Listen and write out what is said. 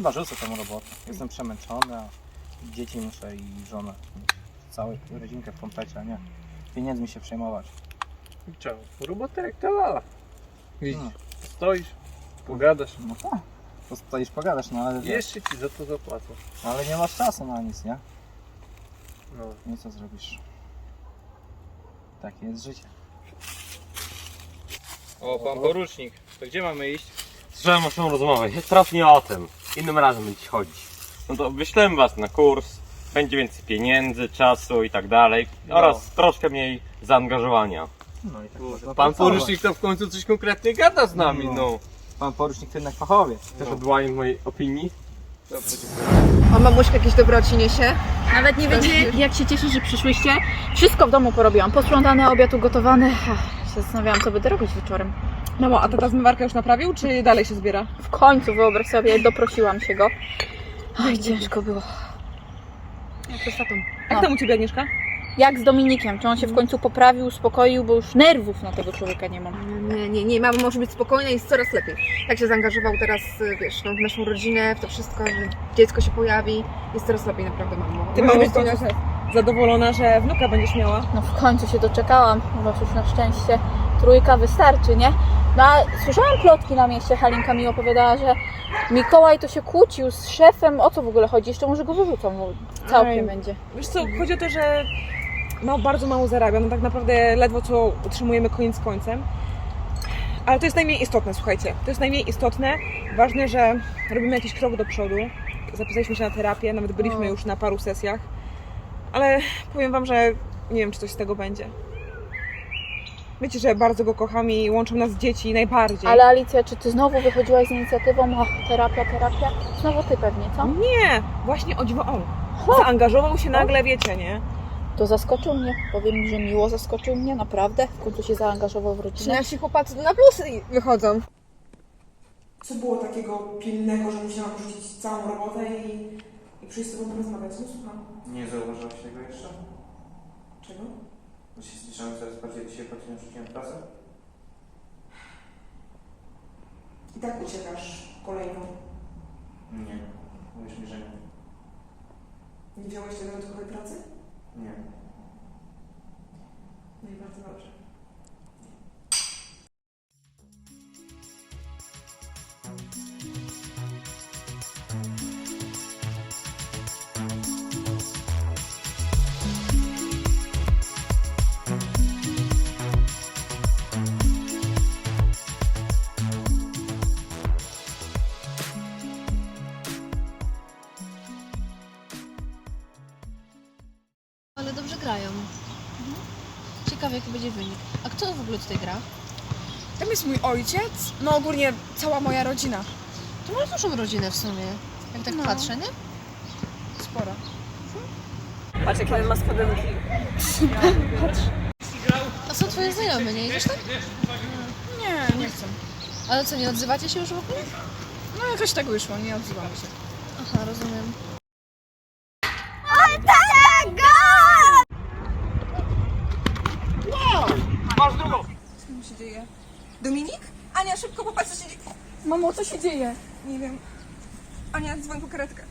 chyba rzucę tą robotę. Jestem przemęczony, a dzieci muszę i żonę. Całą rodzinkę w komplecie, a nie pieniędzmi się przejmować. Czemu? Robota jak ta lala. Widzisz, No. stoisz, pogadasz. No tak. To stoisz, pogadasz, no ale, Jeszcze ci za to zapłacą. ale nie masz czasu na nic, nie? No. No i co zrobisz? Takie jest życie. O, pan porucznik. To gdzie mamy iść? Słyszałem waszą rozmowę, teraz nie o tym. Innym razem będzie chodzić. No to wyślemy was na kurs, będzie więcej pieniędzy, czasu i tak dalej. Oraz troszkę mniej zaangażowania. No i tak można Pan pracować. porucznik to w końcu coś konkretnie gada z nami, No. no. Pan porucznik to jednak fachowiec. Też odwołanie mojej opinii. Dobrze, dziękuję. A mamuśka jakieś dobro ci niesie? Nawet nie wiecie, jak się cieszę, że przyszłyście. Wszystko w domu porobiłam. Posprzątane, obiad ugotowany. Ach, się zastanawiałam, co będę robić wieczorem. Mamo, a tata zmywarkę już naprawił, czy dalej się zbiera? W końcu, wyobraź sobie, doprosiłam się go. Oj, ciężko było. Jak to z tatą? No. Jak tam u Ciebie, Agnieszka? Jak z Dominikiem? Czy on się w końcu poprawił, uspokoił, bo już nerwów na tego człowieka nie mam. Nie, nie, nie, mama może być spokojna i jest coraz lepiej. Tak się zaangażował teraz, y, wiesz, no, w naszą rodzinę, w to wszystko, że dziecko się pojawi. Jest coraz lepiej, naprawdę, mamo. Ty Może mamo być to- zadowolona, że wnuka będziesz miała? No w końcu się doczekałam, bo już na szczęście trójka wystarczy, nie? No a słyszałam plotki na mieście, Halinka mi opowiadała, że Mikołaj to się kłócił z szefem, o co w ogóle chodzi? Jeszcze może go wyrzucą, bo całkiem Ej. będzie. Wiesz co, chodzi o to, że ma bardzo mało zarabia, no tak naprawdę ledwo co utrzymujemy koniec końcem. Ale to jest najmniej istotne, słuchajcie. To jest najmniej istotne. Ważne, że robimy jakiś krok do przodu. Zapisaliśmy się na terapię, nawet byliśmy już na paru sesjach. Ale powiem wam, że nie wiem, czy coś z tego będzie. Wiecie, że bardzo go kocham i łączą nas dzieci najbardziej. Ale Alicja, czy ty znowu wychodziłaś z inicjatywą, ach, terapia, terapia? Znowu ty pewnie, co? Nie, właśnie o dziwo on. Zaangażował się nagle, wiecie, nie? To zaskoczył mnie, powiem, że miło zaskoczył mnie, naprawdę. W końcu się zaangażował w rodzinę. Nasi chłopacy na plusy wychodzą. Co było takiego pilnego, że musiałam rzucić całą robotę i, i przyjść z tobą porozmawiać? No słucham. Nie zauważyłaś tego jeszcze? Czego? Że się zbliżamy coraz bardziej do siebie, tym rzuciłem pracę? I tak uciekasz kolejną. Nie. Mówisz mi, że nie. Nie wziąłeś tej dodatkowej pracy? Nie. No i bardzo dobrze. Ale dobrze grają. Ciekawe jaki będzie wynik. A kto w ogóle tutaj gra? Tam jest mój ojciec, no ogólnie cała moja rodzina. To masz dużą rodzinę w sumie. Jak tak No. patrzę, nie? Sporo. Patrz, jakie ma spodenki. A są twoje znajome, nie idziesz tam? Nie, nie chcę. Ale co, nie odzywacie się już w ogóle? No jakoś tak wyszło, nie odzywamy się. Aha, rozumiem. Co mu się dzieje? Dominik? Ania, szybko popatrz, co się dzieje. Mamo, co się dzieje? Nie wiem. Ania, dzwoń po karetkę.